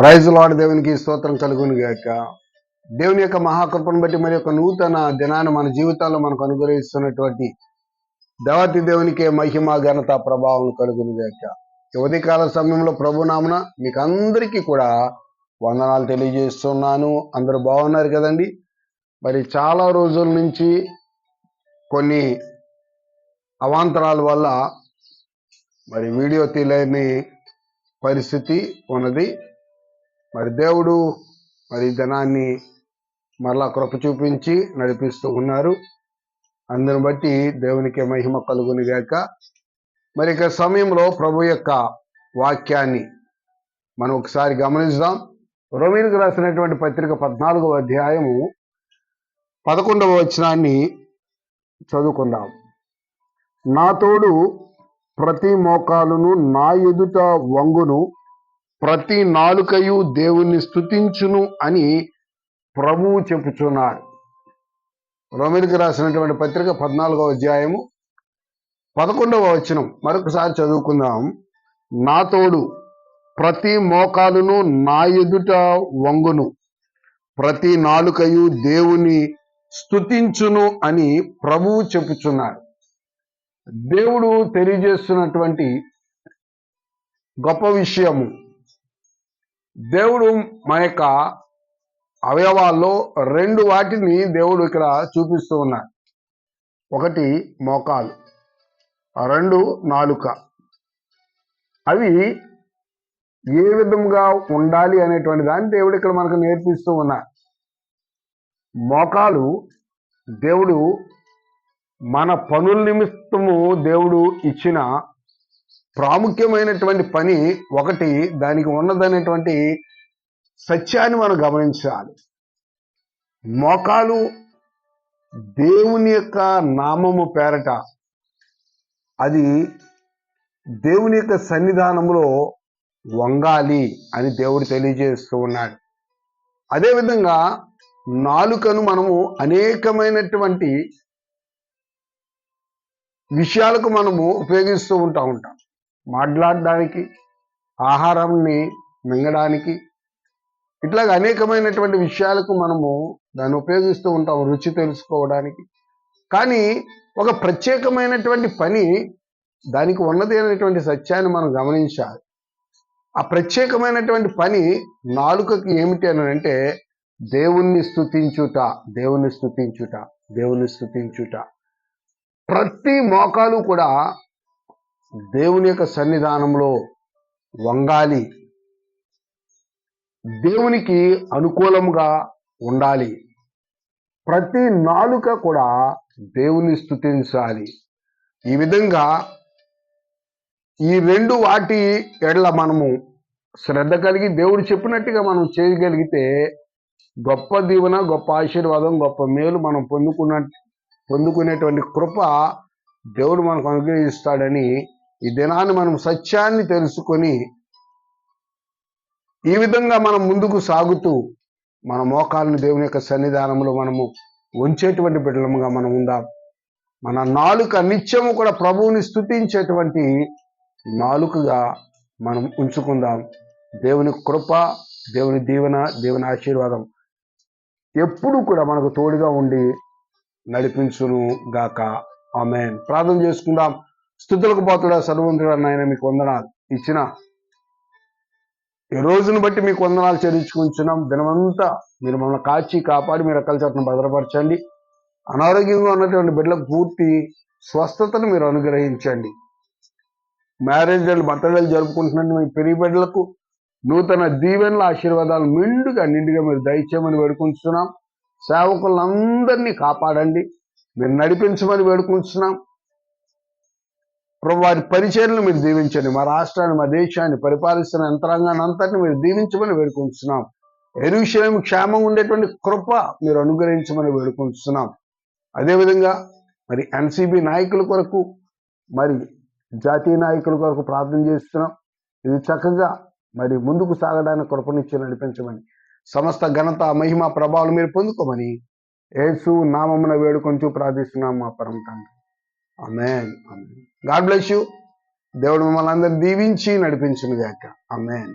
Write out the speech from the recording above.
Praise lord దేవునికి స్తోత్రం కలుగును గాక. దేవుని యొక్క మహాకృపను బట్టి మరి యొక్క నూతన దినాన్ని మన జీవితాల్లో మనకు అనుగ్రహిస్తున్నటువంటి దేవతి దేవునికి మహిమ ఘనత ప్రభావం కలుగును గాక. యువతికాల సమయంలో ప్రభునామన మీకు అందరికీ కూడా వందనాలు తెలియజేస్తున్నాను. అందరూ బాగున్నారు కదండి? మరి చాలా రోజుల నుంచి కొన్ని అవాంతరాల వల్ల మరి వీడియో తీయలేని పరిస్థితి ఉన్నది. మరి దేవుడు మరి ధనాన్ని మరలా కృప చూపించి నడిపిస్తూ ఉన్నారు. అందుని బట్టి దేవునికి మహిమ కలుగునిగాక మరి ఇక సమయంలో ప్రభు యొక్క వాక్యాన్ని మనం ఒకసారి గమనిద్దాం రోమిలకు రాసినటువంటి పత్రిక పద్నాలుగవ అధ్యాయము పదకొండవ వచనాన్ని చదువుకుందాం. నా తోడు ప్రతి మోకాలును నా ఎదుట వంగును ప్రతి నాలుకయు దేవుణ్ణి స్థుతించును అని ప్రభువు చెప్పుచున్నాడు. రోమిలికి రాసినటువంటి పత్రిక పద్నాలుగవ అధ్యాయము పదకొండవ వచనం. మరొకసారి చదువుకుందాం. నా తోడు ప్రతి మోకాలును నా ఎదుట వంగును. ప్రతి నాలుకయు దేవుని స్థుతించును అని ప్రభువు చెప్పుచున్నాడు. దేవుడు తెలియజేస్తున్నటువంటి గొప్ప విషయము దేవుడు మన యొక్క అవయవాల్లో రెండు వాటిని దేవుడు ఇక్కడ చూపిస్తూ ఉన్నాడు. ఒకటి మోకాలు రెండు నాలుక. అవి ఏ విధంగా ఉండాలి అనేటువంటి దాన్ని దేవుడు ఇక్కడ మనకు నేర్పిస్తూ ఉన్నాడు. మోకాలు దేవుడు మన పనుల నిమిత్తము దేవుడు ఇచ్చిన ప్రాముఖ్యమైనటువంటి పని ఒకటి దానికి ఉన్నదనేటువంటి సత్యాన్ని మనం గమనించాలి. మోకాలు దేవుని యొక్క నామము పేరట అది దేవుని యొక్క సన్నిధానంలో వంగాలి అని దేవుడు తెలియజేస్తూ ఉన్నాడు. అదేవిధంగా నాలుకను మనము అనేకమైనటువంటి విషయాలకు మనము ఉపయోగిస్తూ ఉంటా ఉంటాం. మాట్లాడడానికి ఆహారాన్ని మింగడానికి ఇట్లాగ అనేకమైనటువంటి విషయాలకు మనము దాన్ని ఉపయోగిస్తూ ఉంటాం రుచి తెలుసుకోవడానికి. కానీ ఒక ప్రత్యేకమైనటువంటి పని దానికి ఉన్నది అనేటువంటి సత్యాన్ని మనం గమనించాలి. ఆ ప్రత్యేకమైనటువంటి పని నాలుకకి ఏమిటి అని అంటే దేవుణ్ణి స్థుతించుట దేవుణ్ణి స్థుతించుట దేవుణ్ణి స్థుతించుట ప్రతి మోకాలు కూడా దేవుని యొక్క సన్నిధానంలో వంగాలి. దేవునికి అనుకూలంగా ఉండాలి. ప్రతి నాలుక కూడా దేవుని స్థుతించాలి ఈ విధంగా ఈ రెండు వాటి ఎడల మనము శ్రద్ధ కలిగి దేవుడు చెప్పినట్టుగా మనం చేయగలిగితే గొప్ప దీవెన గొప్ప ఆశీర్వాదం గొప్ప మేలు మనం పొందుకున్నట్టు పొందుకునేటువంటి కృప దేవుడు మనకు అనుగ్రహిస్తాడని ఈ దినాన్ని మనం సత్యాన్ని తెలుసుకొని ఈ విధంగా మనం ముందుకు సాగుతూ మన మోకాలను దేవుని యొక్క సన్నిధానంలో మనము ఉంచేటువంటి బిడ్డలముగా మనం ఉందాం. మన నాలుక నిత్యము కూడా ప్రభువుని స్థుతించేటువంటి నాలుకగా మనం ఉంచుకుందాం. దేవుని కృప దేవుని దీవెన దేవుని ఆశీర్వాదం ఎప్పుడు కూడా మనకు తోడుగా ఉండి నడిపించును గాక. ఆమె ప్రార్థన చేసుకుందాం. స్థుతులకు పోతుడా సర్వవంతుడా నాయన మీకు వందనాలు ఇచ్చిన ఈ రోజును బట్టి మీకు వందనాలు చెల్లించుకుంటున్నాం. దినమంతా మీరు మమ్మల్ని కాచి కాపాడి మీరు అక్కల చట్టం భద్రపరచండి. అనారోగ్యంగా ఉన్నటువంటి బిడ్డలకు పూర్తి స్వస్థతను మీరు అనుగ్రహించండి. మ్యారేజ్లు బట్టలు జరుపుకుంటున్న మీ పెరిగి బిడ్డలకు నూతన దీవెనల ఆశీర్వాదాలు నిండుగా నిండుగా మీరు దయచేయమని వేడుకుంటున్నాం. సేవకులందరినీ కాపాడండి. మీరు నడిపించమని వేడుకుంటున్నాం. ప్రభు వారి పరిచయలను మీరు దీవించండి. మా రాష్ట్రాన్ని మా దేశాన్ని పరిపాలిస్తున్న యంత్రాంగాన్ని అంతటిని మీరు దీవించమని వేడుకుంటున్నాం. ఎరుషయం క్షేమం ఉండేటువంటి కృప మీరు అనుగ్రహించమని వేడుకుంటున్నాం. అదేవిధంగా మరి ఎన్సీబీ నాయకుల కొరకు మరి జాతీయ నాయకుల కొరకు ప్రార్థన చేస్తున్నాం. ఇది చక్కగా మరి ముందుకు సాగడానికి కృపనిచ్చి నడిపించమని సమస్త ఘనత మహిమ ప్రభావాలు మీరు పొందుకోమని ఏసు నామమున వేడుకొంచు ప్రార్థిస్తున్నాం మా పరమ తండ్రి. అమే గాడ్ బ్లెస్ యూ. దేవుడు మమ్మల్ని అందరు దీవించి నడిపించును గాక అమెన్